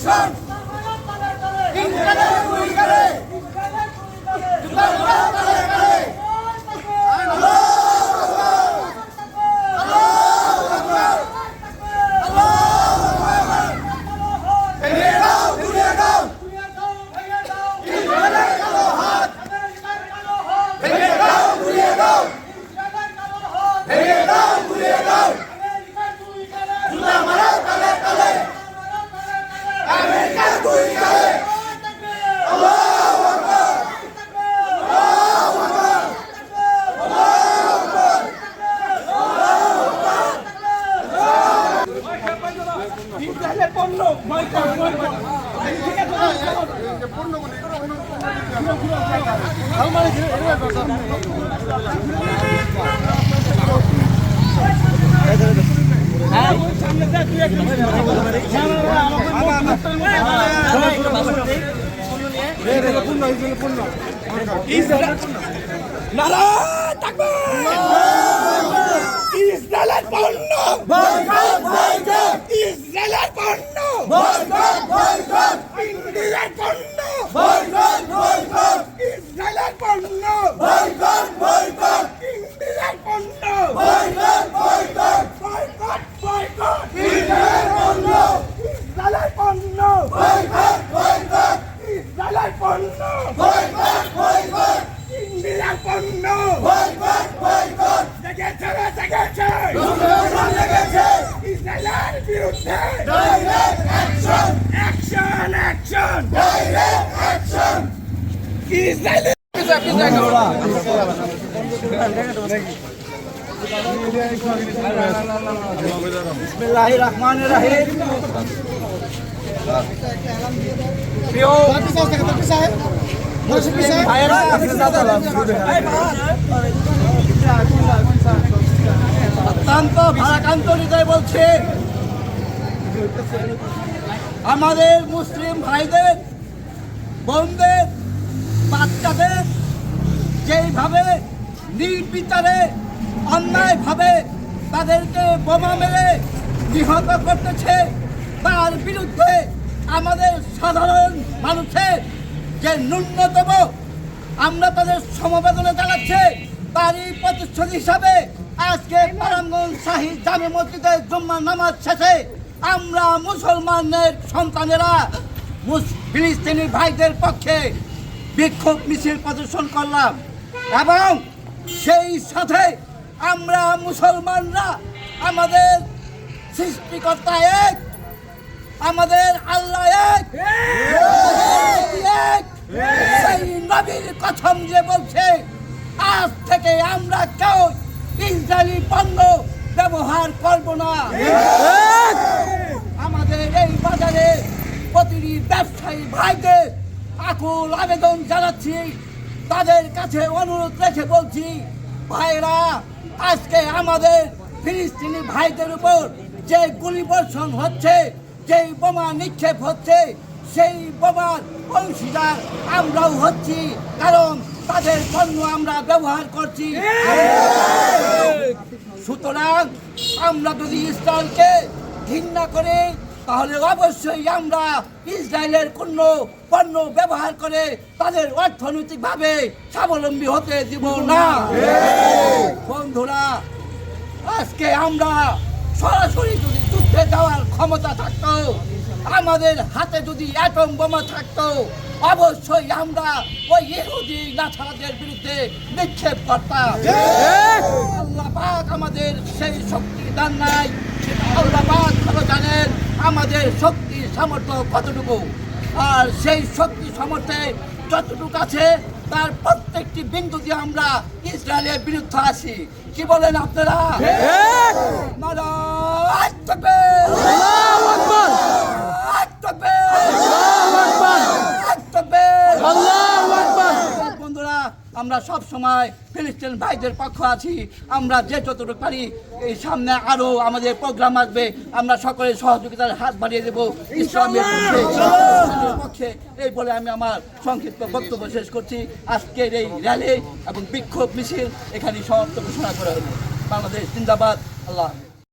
ইসরায়েলের হ্যাঁ সামনে যা তুই একটু ইসরায়েলের পণ্য! ইসরায়েলের পণ্য ইন্ডিয়ার পণ্য ইসরায়েলের পণ্য ইন্ডিয়ার পণ্য বয়কট বয়কট ইসরায়েলের পণ্য ইসরায়েলের পণ্য ইসরায়েলের পণ্য ইন্ডিয়ার পণ্য জেগেছে রে, জেগেছে বিরুদ্ধে অ্যাকশন অ্যাকশন ইসরায়েলের বিসমিল্লাহির রহমানির রহিম প্রিয় ভাইয়েরা অত্যন্ত ভারাক্রান্ত হৃদয় বলছে আমাদের মুসলিম ভাইদের, বোনদের, বাচ্চাদের যেইভাবে নির্বিচারে, অন্যায়ভাবে তাদেরকে বোমা মেরে নিহত করতেছে, তার বিরুদ্ধে আমাদের সাধারণ মানুষের যে ন্যূনতম আমরা তাদের সমবেদনা জানাচ্ছি, তারই প্রতিশ্রুতি হিসাবে আজকে পারাঙ্গন শাহী জামে মসজিদে জুম্মা নামাজ শেষে আমরা মুসলমানের সন্তানেরা ফিলিস্তিনি ভাইদের পক্ষে বিক্ষোভ মিছিল প্রদর্শন করলাম এবং সেই সাথে আমরা মুসলমানরা আমাদের সৃষ্টিকর্তা এক, আমাদের আল্লাহ এক, সেই নবীর কথম যে বলছে, আজ থেকে আমরা কেউ ইসরায়েলি পণ্য ব্যবহার করব না আমাদের এই বাজারে ব্যবসায়ী ভাইদের আকুল আবেদন জানাচ্ছি। তাদের কাছে অনুরোধ রেখে বলছি ভাইরা আজকে আমাদের ফিলিস্তিনি ভাইদের উপর যে গুলি বর্ষণ হচ্ছে, যেই বোমা নিক্ষেপ হচ্ছে, সেই বোমার অংশীদার আমরাও হচ্ছি, কারণ তাদের পণ্য আমরা ব্যবহার করছি। সুতরাং আমরা যদি ইসরায়েলকে ঘৃণা করি তাহলে অবশ্যই আমরা ইসরায়েলের কোন পণ্য ব্যবহার করে তাদের অর্থনৈতিকভাবে স্বাবলম্বী হতে দিব না। বন্ধুরা আজকে আমরা সরাসরি যদি যুদ্ধে যাওয়ার ক্ষমতা থাকতো আমাদের হাতে যদি অ্যাটম বোমা থাকতো অবশ্যই আমরা ওই ইহুদি নাছারাদের বিরুদ্ধে নিক্ষেপ করতাম। আল্লাহ পাক আমাদের সেই শক্তি দান নাই সেটা আল্লাহ পাক আমাদের শক্তি সামর্থ্য কতটুকু? আর সেই শক্তি সামর্থ্যে যতটুকু আছে তার প্রত্যেকটি বিন্দু দিয়ে আমরা ইসরায়েলের বিরুদ্ধে আছি। কি বলেন আপনারা? নারায় তাকবীর! নারায় আমরা সব সময় ফিলিস্তিন ভাইদের পক্ষ আছি। আমরা যে যতটুকু পারি এই সামনে আরও আমাদের প্রোগ্রাম আসবে। আমরা সকলের সহযোগিতার হাত বাড়িয়ে দেব ইসলামের পক্ষে, এই বলে আমি আমার সংক্ষিপ্ত বক্তব্য শেষ করছি। আজকের এই র্যালি এবং বিক্ষোভ মিছিল এখানে সমাপ্ত ঘোষণা করা হলো। বাংলাদেশ জিন্দাবাদ। আল্লাহ।